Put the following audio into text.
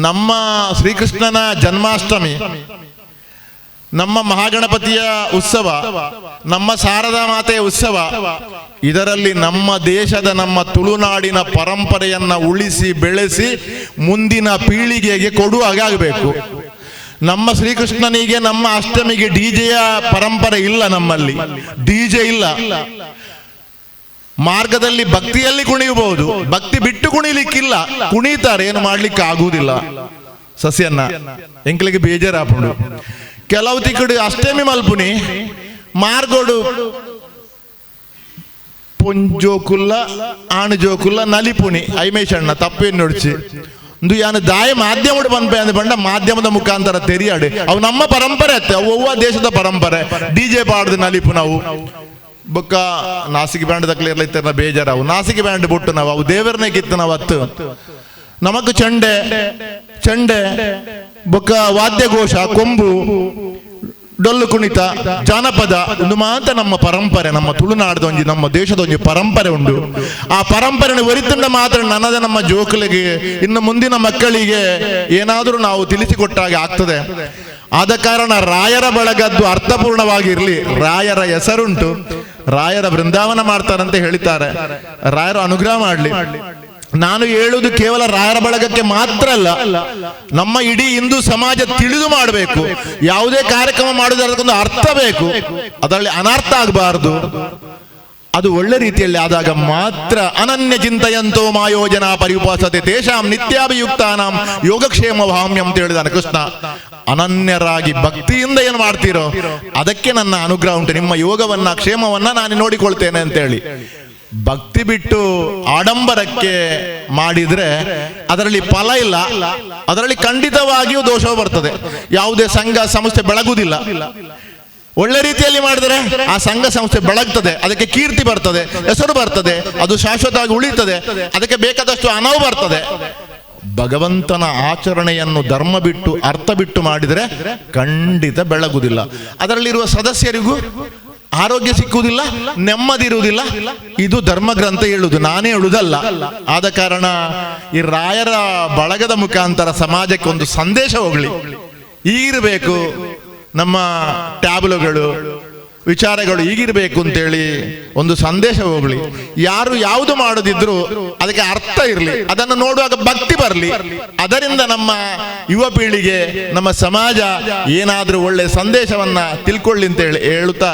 ನಮ್ಮ ಶ್ರೀಕೃಷ್ಣನ ಜನ್ಮಾಷ್ಟಮಿ, ನಮ್ಮ ಮಹಾಗಣಪತಿಯ ಉತ್ಸವ, ನಮ್ಮ ಶಾರದಾ ಮಾತೆಯ ಉತ್ಸವ, ಇದರಲ್ಲಿ ನಮ್ಮ ದೇಶದ ನಮ್ಮ ತುಳುನಾಡಿನ ಪರಂಪರೆಯನ್ನ ಉಳಿಸಿ, ಬೆಳೆಸಿ, ಮುಂದಿನ ಪೀಳಿಗೆಗೆ ಕೊಡುವ ಆಗಬೇಕು. ನಮ್ಮ ಶ್ರೀಕೃಷ್ಣನಿಗೆ, ನಮ್ಮ ಅಷ್ಟಮಿಗೆ ಡಿಜೆಯ ಪರಂಪರೆ ಇಲ್ಲ ನಮ್ಮಲ್ಲಿ. ಡಿಜೆ ಇಲ್ಲ. ಮಾರ್ಗದಲ್ಲಿ ಭಕ್ತಿಯಲ್ಲಿ ಕುಣಿಯಬಹುದು. ಭಕ್ತಿ ಬಿಟ್ಟು ಕುಣಿಲಿಕ್ಕಿಲ್ಲ ಕುಣಿತಾರೆ ಏನು ಮಾಡ್ಲಿಕ್ಕೆ ಆಗುವುದಿಲ್ಲ ಸಸ್ಯನ್ನ ಎಂಕ್ಲಿಗೆ ಬೇಜಾರಾಪುಂಡು ಕೆಲವು ತಿಕ್ಕಡು ಅಷ್ಟಮಿ ಮಲ್ಪುನಿ ಮಾರ್ಗೋಡು ಪೊಂಜೋಕುಲ್ಲ ಆಣು ಜೋಕುಲ್ಲ ನಲಿಪುನಿ ಐಮೇಶಣ್ಣ ತಪ್ಪೇನು ನೋಡ್ಚಿ ಒಂದು ಯಾನು ದಾಯ ಮಾಧ್ಯಮಡು ಪನ್ಪೆ ಅಂದ ಬಂಡ ಮಾಧ್ಯಮದ ಮುಖಾಂತರ ತೆರಿಯಾಡು ಅವು ನಮ್ಮ ಪರಂಪರೆ ಅತ್ತೆ ಅವು ಅವ್ವ ದೇಶದ ಪರಂಪರೆ ಡಿ ಜೆ ಪಾಡ್ದು ನಲಿಪು ನಾವು ಬೊಕ್ಕ ನಾಸಿಕ್ ಬ್ಯಾಂಡ್ ದಕ್ಲೆ ಇರ್ಲೈತೆ ಬೇಜಾರವು ನಾಸಿಕ್ ಬ್ಯಾಂಡ್ ಬಿಟ್ಟು ನಾವು ಅವು ದೇವರನ್ನೇ ಕಿತ್ತು ನಾವು ಅತ್ತು ನಮಕ್ ಚಂಡೆ ಚಂಡೆ, ಬೊಕ್ಕ ವಾದ್ಯಘೋಷ, ಕೊಂಬು ಡೊಳ್ಳು ಕುಣಿತ, ಜಾನಪದ, ಒಂದು ಮಾತ್ರ ನಮ್ಮ ಪರಂಪರೆ, ನಮ್ಮ ತುಳುನಾಡದ ಒಂಜಿ, ನಮ್ಮ ದೇಶದ ಒಂಜಿ ಪರಂಪರೆ ಉಂಟು ಆ ಪರಂಪರೆನ ಒರಿತುಂಡ ಮಾತ್ರ ನನ್ನದ ನಮ್ಮ ಜೋಕುಲಿಗೆ, ಇನ್ನು ಮುಂದಿನ ಮಕ್ಕಳಿಗೆ ಏನಾದರೂ ನಾವು ತಿಳಿಸಿಕೊಟ್ಟಾಗೆ ಆಗ್ತದೆ. ಆದ ಕಾರಣ ರಾಯರ ಬಳಗದ್ದು ಅರ್ಥಪೂರ್ಣವಾಗಿರ್ಲಿ, ರಾಯರ ಹೆಸರುಂಟು. ರಾಯರ ಬೃಂದಾವನ ಮಾಡ್ತಾರಂತೆ ಹೇಳಿದ್ದಾರೆ. ರಾಯರು ಅನುಗ್ರಹ ಮಾಡಲಿ. ನಾನು ಹೇಳುವುದು ಕೇವಲ ರಾಯರ ಬಳಗಕ್ಕೆ ಮಾತ್ರ ಅಲ್ಲ, ನಮ್ಮ ಇಡೀ ಹಿಂದೂ ಸಮಾಜ ತಿಳಿದು ಮಾಡಬೇಕು. ಯಾವುದೇ ಕಾರ್ಯಕ್ರಮ ಮಾಡುವುದರ ಅದಕ್ಕೊಂದು ಅರ್ಥ ಬೇಕು. ಅದರಲ್ಲಿ ಅನರ್ಥ ಆಗಬಾರದು. ಅದು ಒಳ್ಳೆ ರೀತಿಯಲ್ಲಿ ಆದಾಗ ಮಾತ್ರ ಅನನ್ಯ ಚಿಂತೆಯಂತೋ ಮಾಯೋಜನಾ ಪರಿಪಾಸತೆ ತೇಷಾಂ ನಿತ್ಯಾಭಿಯುಕ್ತಾನಾಂ ಯೋಗಕ್ಷೇಮ ಭಾಮ್ಯ ಅಂತ ಹೇಳಿದಾನೆ ಕೃಷ್ಣ. ಅನನ್ಯರಾಗಿ ಭಕ್ತಿಯಿಂದ ಏನು ಮಾಡ್ತೀರೋ ಅದಕ್ಕೆ ನನ್ನ ಅನುಗ್ರಹ ಉಂಟು. ನಿಮ್ಮ ಯೋಗವನ್ನ, ಕ್ಷೇಮವನ್ನ ನಾನು ನೋಡಿಕೊಳ್ತೇನೆ ಅಂತೇಳಿ. ಭಕ್ತಿ ಬಿಟ್ಟು ಆಡಂಬರಕ್ಕೆ ಮಾಡಿದ್ರೆ ಅದರಲ್ಲಿ ಫಲ ಇಲ್ಲ. ಅದರಲ್ಲಿ ಖಂಡಿತವಾಗಿಯೂ ದೋಷವು ಬರ್ತದೆ. ಯಾವುದೇ ಸಂಘ, ಸಂಸ್ಥೆ ಬೆಳಗುವುದಿಲ್ಲ. ಒಳ್ಳೆ ರೀತಿಯಲ್ಲಿ ಮಾಡಿದರೆ ಆ ಸಂಘ ಸಂಸ್ಥೆ ಬೆಳಗ್ತದೆ, ಅದಕ್ಕೆ ಕೀರ್ತಿ ಬರ್ತದೆ, ಹೆಸರು ಬರ್ತದೆ, ಅದು ಶಾಶ್ವತವಾಗಿ ಉಳಿತದೆ, ಅದಕ್ಕೆ ಬೇಕಾದಷ್ಟು ಹಣವು ಬರ್ತದೆ. ಭಗವಂತನ ಆಚರಣೆಯನ್ನು ಧರ್ಮ ಬಿಟ್ಟು, ಅರ್ಥ ಬಿಟ್ಟು ಮಾಡಿದರೆ ಖಂಡಿತ ಬೆಳಗುವುದಿಲ್ಲ. ಅದರಲ್ಲಿರುವ ಸದಸ್ಯರಿಗೂ ಆರೋಗ್ಯ ಸಿಕ್ಕುವುದಿಲ್ಲ ನೆಮ್ಮದಿ ಇರುವುದಿಲ್ಲ ಇದು ಧರ್ಮ ಗ್ರಂಥ ಹೇಳುವುದು, ನಾನೇ ಹೇಳುವುದಲ್ಲ. ಆದ ಕಾರಣ ಈ ರಾಯರ ಬಳಗದ ಮುಖಾಂತರ ಸಮಾಜಕ್ಕೆ ಒಂದು ಸಂದೇಶ ಹೋಗ್ಲಿ. ಈಗಿರಬೇಕು ನಮ್ಮ ಟ್ಯಾಬ್ಲುಗಳು, ವಿಚಾರಗಳು ಈಗಿರಬೇಕು ಅಂತೇಳಿ ಒಂದು ಸಂದೇಶ ಹೋಗ್ಲಿ. ಯಾರು ಯಾವುದು ಮಾಡದಿದ್ರು ಅದಕ್ಕೆ ಅರ್ಥ ಇರಲಿ. ಅದನ್ನು ನೋಡುವಾಗ ಭಕ್ತಿ ಬರಲಿ. ಅದರಿಂದ ನಮ್ಮ ಯುವ ಪೀಳಿಗೆ, ನಮ್ಮ ಸಮಾಜ ಏನಾದರೂ ಒಳ್ಳೆ ಸಂದೇಶವನ್ನ ತಿಳ್ಕೊಳ್ಳಿ ಅಂತ ಹೇಳಿ ಹೇಳುತ್ತಾ